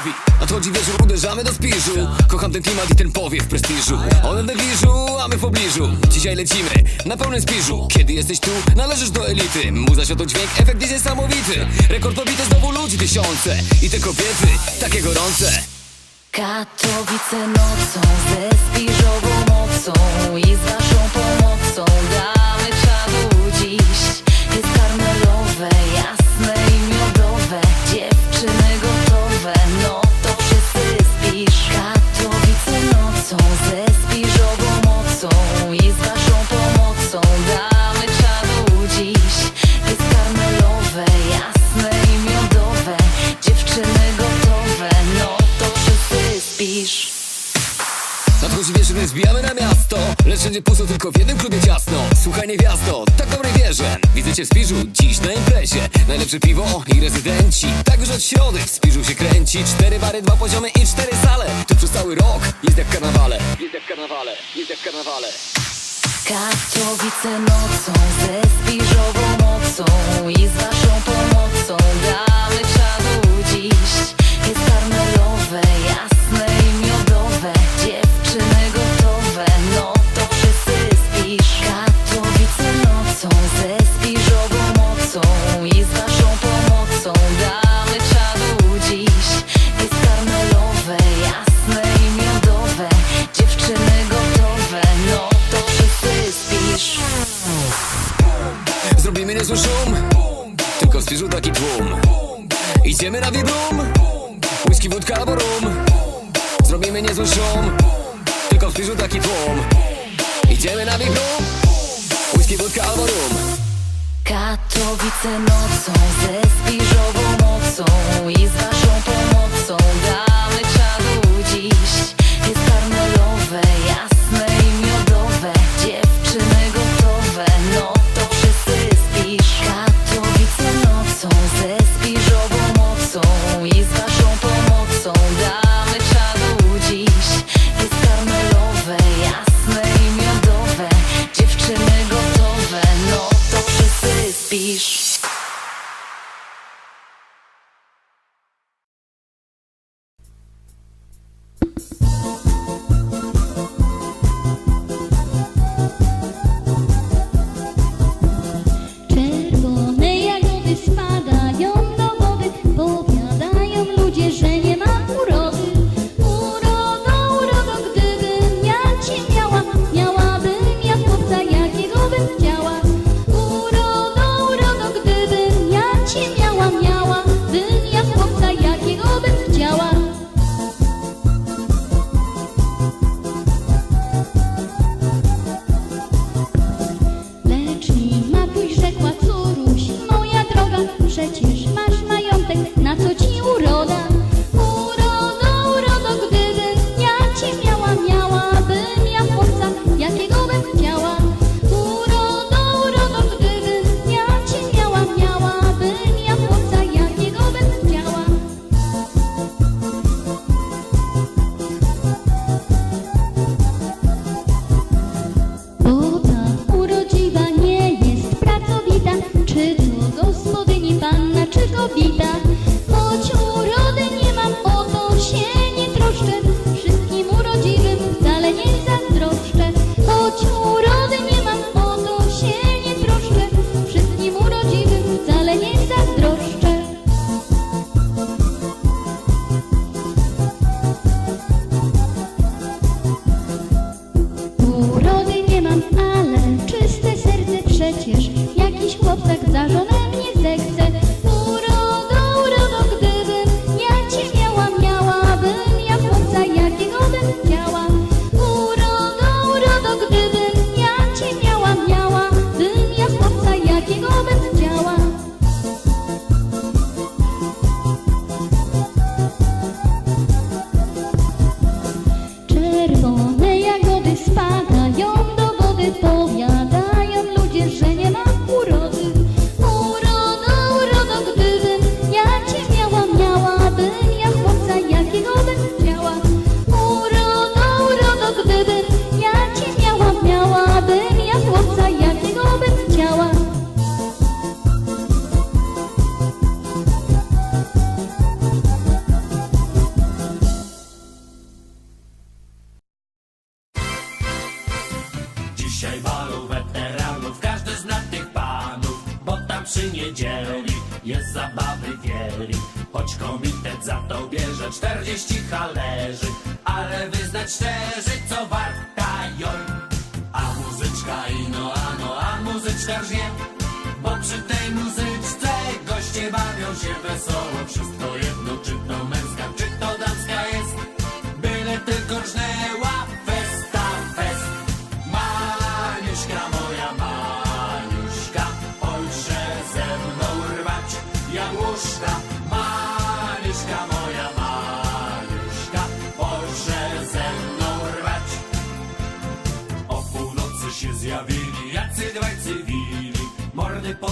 Spiżowi Nadchodzi wieczór, uderzamy do spiżu. Kocham ten klimat i ten powiew prestiżu. One w negliżu, a my w pobliżu. Dzisiaj lecimy na pełnym spiżu. Kiedy jesteś tu, należysz do elity. Muza, dźwięk, efekt jest niesamowity. Rekord pobity znowu ludzi tysiące. I te kobiety, takie gorące. Katowice nocą ze spiżową mocą i z waszą pomocą damy czadu dziś. Jest karmelowe, jasne cię w Spiżu, dziś na imprezie. Najlepsze piwo i rezydenci. Tak już od środy w Spiżu się kręci. Cztery bary, dwa poziomy i cztery sale. Tu przez cały rok jest jak karnawale. Jest jak karnawale, jest jak karnawale. Katowice nocą ze spiżową mocą i z waszą pomocą damy czadu dziś. Jest karmelowe, jasne i miodowe, dziewczyny Idziemy na vibrum Whisky, wódka albo rum. Zrobimy niezły szum. Tylko w Spiżu taki tłum. Idziemy na vibrum Whisky, wódka albo rum. Katowice nocą ze Dzisiaj balu weteranów Każdy zna tych panów Bo tam przy niedzieli Jest zabawy wieli. Choć komitet za to bierze 40 halerzy Ale wyznać szczerze Co warta joj A muzyczka ino ano A muzyczka żnie Bo przy tej muzyczce Goście bawią się wesoło. Wszystko jedno czy to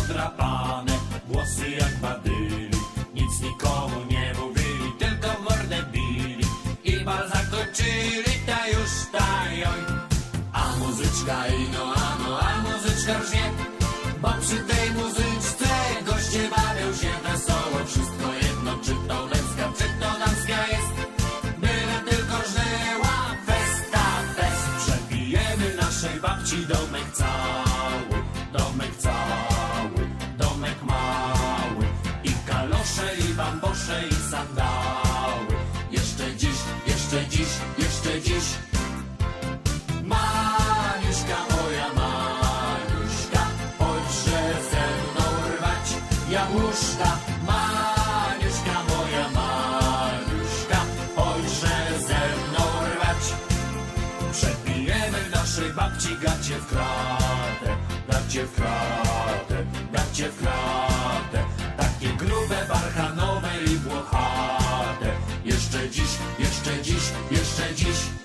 Mordy podrapane, włosy jak badyli. Nic nikomu nie mówili, tylko mordę bili. I bal zakończyli, ta już tajoj A muzyczka ino, ano, a muzyczka rżnie. Bo przy tej muzyczce goście bawią się wesoło. Wszystko jedno, czy to męska, czy to damska jest. Byle tylko żnęła festa, fest. Przebijemy naszej babci domek cały sandały. Jeszcze dziś, jeszcze dziś, jeszcze dziś. Maniuśka moja Maniuśka Ojcze ze mną rwać jabłuszka. Maniuśka moja Maniuśka Ojcze ze mną rwać. Przebijemy naszej babci gacie w kratę Gacie w kratę, gacie w kratę. Takie grube, włochate Jeszcze dziś, jeszcze dziś, jeszcze dziś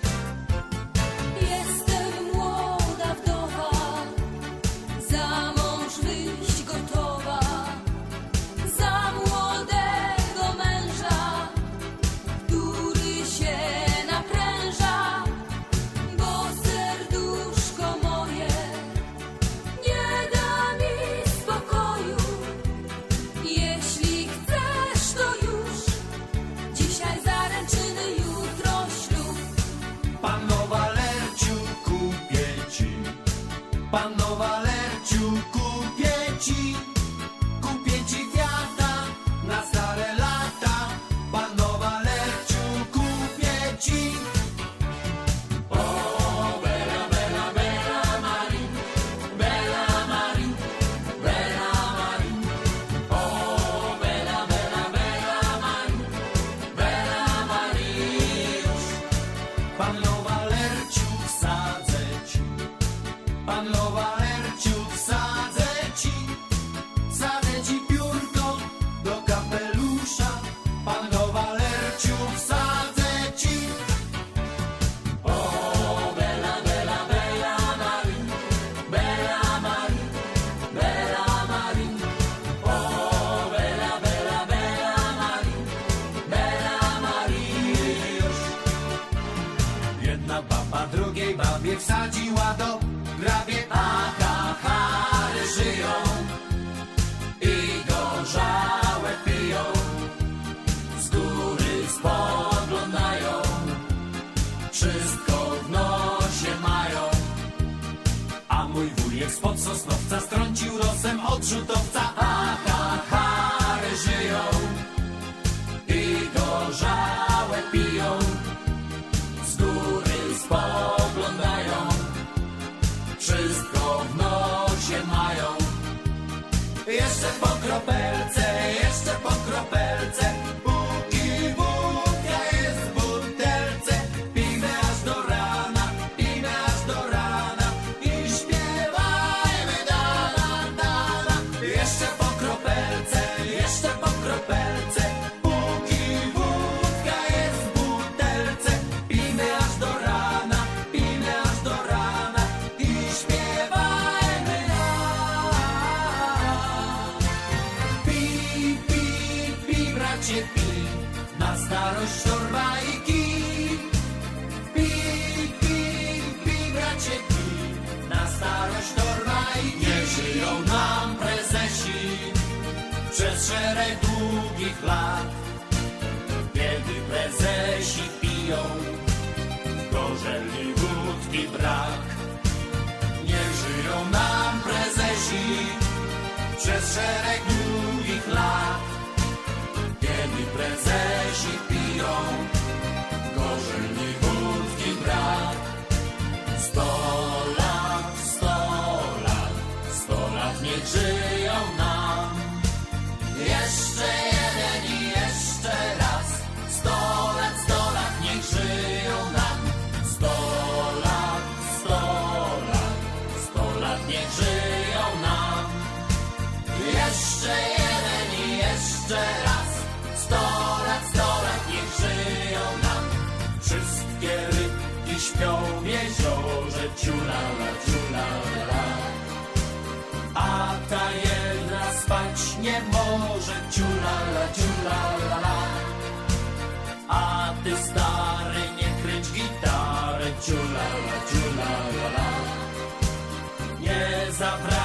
I know Baba drugiej babie wsadziła do grabie. Aha, ha, żyją i gorzałe piją. Z góry spoglądają Wszystko w nosie mają. A mój wujek spod sosnowca strącił rosem odrzutowca. Aha, ha, żyją po kropelce, jeszcze po przez szereg długich lat, kiedy prezesi piją gorzelni wódki brak. nie żyją nam prezesi przez szereg ciula, la. A ta jedna spać nie może, ciula, la. A ty stary nie kręć gitary, ciula, la. Nie zapraszam.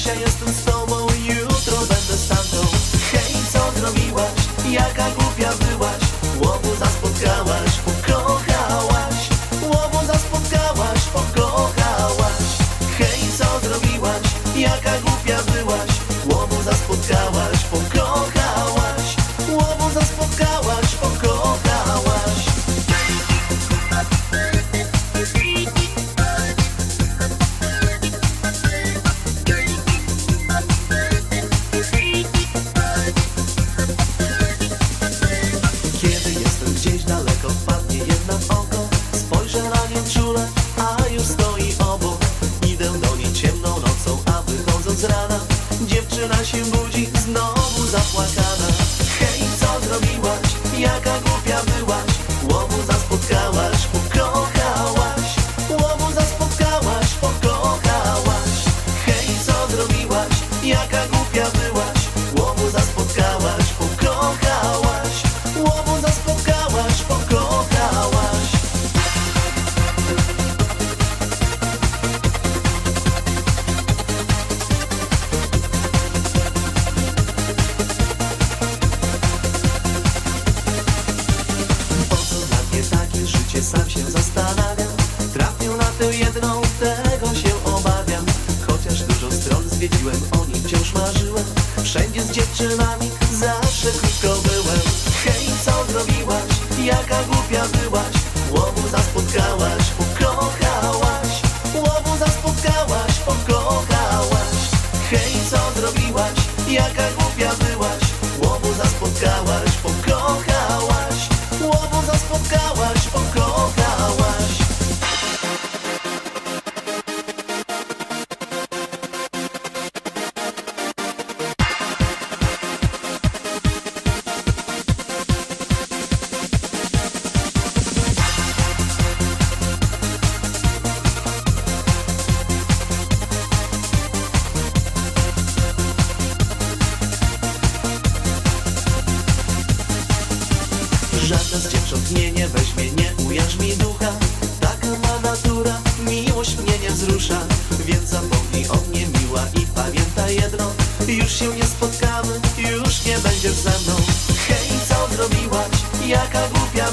dzisiaj jestem z tobą. я, как губ я wciąż marzyłem Wszędzie z dziewczynami zawsze krótko byłem Hej, co zrobiłaś? Jaka głupia byłaś? Łobuza spotkałaś, pokochałaś Łobuza spotkałaś, pokochałaś Hej, co zrobiłaś? Jaka głupia byłaś? Łobuza spotkałaś Już się nie spotkamy, już nie będziesz ze mną Hej, co zrobiłaś? Jaka głupia